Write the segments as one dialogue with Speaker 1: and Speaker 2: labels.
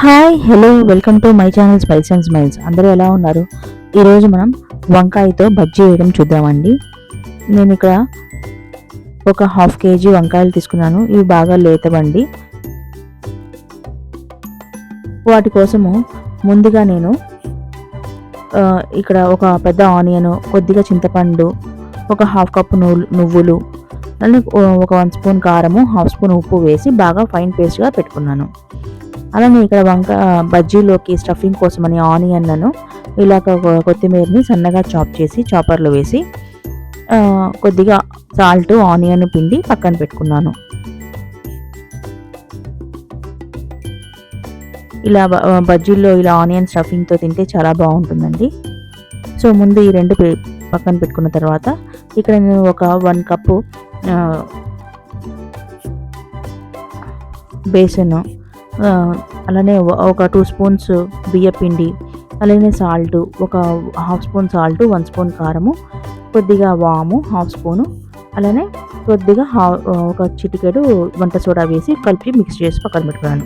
Speaker 1: Hi hello welcome to my channel spice and smiles. అందరూ ఎలా ఉన్నారు? ఈరోజు మనం వంకాయతో బజ్జీ వేయడం చూద్దామండి. నేను ఇక్కడ ఒక హాఫ్ కేజీ వంకాయలు తీసుకున్నాను. ఇవి బాగా లేతవండి. వాటి కోసము ముందుగా నేను ఇక్కడ ఒక పెద్ద ఆనియన్ కొద్దిగా చింతపండు ఒక హాఫ్ కప్ నువ్వులు నువ్వులు అలానే ఒక వన్ స్పూన్ కారము హాఫ్ స్పూన్ ఉప్పు వేసి బాగా ఫైన్ పేస్ట్గా పెట్టుకున్నాను. అలానే ఇక్కడ వంక బజ్జీలోకి స్టఫింగ్ కోసమని ఆనియన్లను ఇలా కొత్తిమీరని సన్నగా చాప్ చేసి చాపర్లో వేసి కొద్దిగా సాల్ట్ ఆనియన్ పిండి పక్కన పెట్టుకున్నాను. ఇలా బజ్జీల్లో ఇలా ఆనియన్ స్టఫింగ్తో తింటే చాలా బాగుంటుందండి. సో ముందు ఈ రెండు పక్కన పెట్టుకున్న తర్వాత ఇక్కడ నేను ఒక వన్ కప్పు బేసన్ అలానే ఒక టూ స్పూన్స్ బియ్య పిండి అలానే సాల్ట్ ఒక half spoon salt one spoon కారము కొద్దిగా వాము హాఫ్ స్పూను అలానే కొద్దిగా హా ఒక చిటికెడు వంట సోడా వేసి కలిపి మిక్స్ చేసి పక్కన పెట్టుకున్నాను.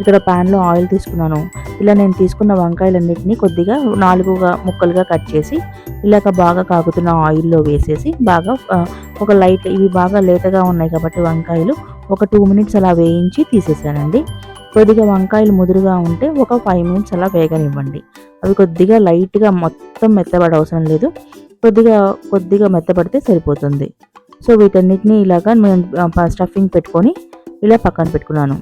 Speaker 1: ఇక్కడ ప్యాన్లో ఆయిల్ తీసుకున్నాను. ఇలా నేను తీసుకున్న వంకాయలన్నిటిని కొద్దిగా నాలుగుగా ముక్కలుగా కట్ చేసి ఇలాగ బాగా కాగుతున్న ఆయిల్లో వేసేసి బాగా ఒక లైట్ ఇవి బాగా లేతగా ఉన్నాయి కాబట్టి వంకాయలు ఒక టూ మినిట్స్ అలా వేయించి తీసేసానండి. కొద్దిగా వంకాయలు ముదురుగా ఉంటే ఒక ఫైవ్ మినిట్స్ అలా వేగనివ్వండి. అవి కొద్దిగా లైట్గా మొత్తం మెత్తబడ అవసరం లేదు. కొద్దిగా కొద్దిగా మెత్తబడితే సరిపోతుంది. సో వీటన్నిటిని ఇలాగా నేను స్టఫింగ్ పెట్టుకొని ఇలా పక్కన పెట్టుకున్నాను.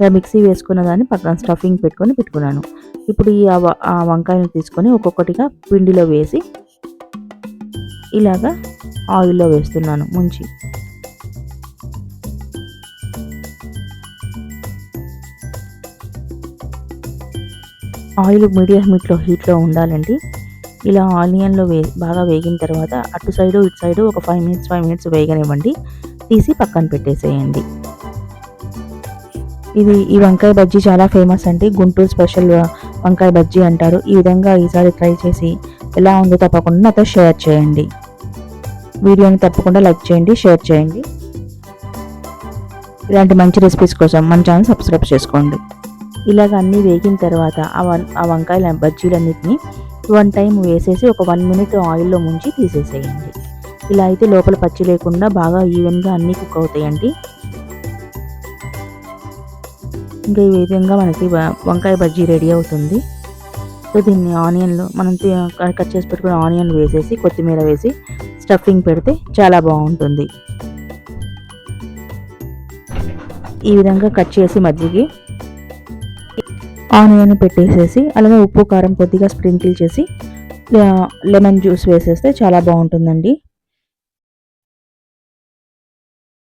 Speaker 1: ఇలా మిక్సీ వేసుకున్న దాన్ని పక్కన స్టఫింగ్ పెట్టుకొని పెట్టుకున్నాను. ఇప్పుడు ఈ ఆ వంకాయని వంకాయలు తీసుకొని ఒక్కొక్కటిగా పిండిలో వేసి ఇలాగా ఆయిల్లో వేస్తున్నాను. ముంచి. ఆయిల్ మీడియం హీట్లో హీట్లో ఉండాలండి. ఇలా ఆనియన్లో వే బాగా వేగిన తర్వాత అటు సైడు ఇటు సైడు ఒక ఫైవ్ మినిట్స్ ఫైవ్ మినిట్స్ వేగనివ్వండి. తీసి పక్కన పెట్టేసేయండి. ఇది ఈ వంకాయ బజ్జీ చాలా ఫేమస్ అండి. గుంటూరు స్పెషల్ వంకాయ బజ్జీ అంటారు. ఈ విధంగా ఈసారి ట్రై చేసి ఎలా ఉందో తప్పకుండా నాతో షేర్ చేయండి. వీడియోని తప్పకుండా లైక్ చేయండి షేర్ చేయండి. ఇలాంటి మంచి రెసిపీస్ కోసం మన ఛానల్ సబ్స్క్రైబ్ చేసుకోండి. ఇలాగ అన్నీ వేగిన తర్వాత ఆ వన్ ఆ వంకాయల బజ్జీలన్నిటిని వన్ టైం వేసేసి ఒక వన్ మినిట్ ఆయిల్లో ముంచి తీసేసేయండి. ఇలా అయితే లోపల పచ్చి లేకుండా బాగా ఈవెన్గా అన్నీ కుక్ అవుతాయండి. ఇంకా ఈ విధంగా మనకి వంకాయ బజ్జీ రెడీ అవుతుంది. సో దీన్ని ఆనియన్లో మనం కట్ చేసి పెట్టుకున్న ఆనియన్ వేసేసి కొత్తిమీర వేసి స్టఫింగ్ పెడితే చాలా బాగుంటుంది. ఈ విధంగా కట్ చేసి మజ్జిగి ఆనియన్ పెట్టేసేసి అలాగే ఉప్పు కారం కొద్దిగా స్ప్రింకిల్ చేసి లెమన్ జ్యూస్ వేసేస్తే చాలా బాగుంటుందండి.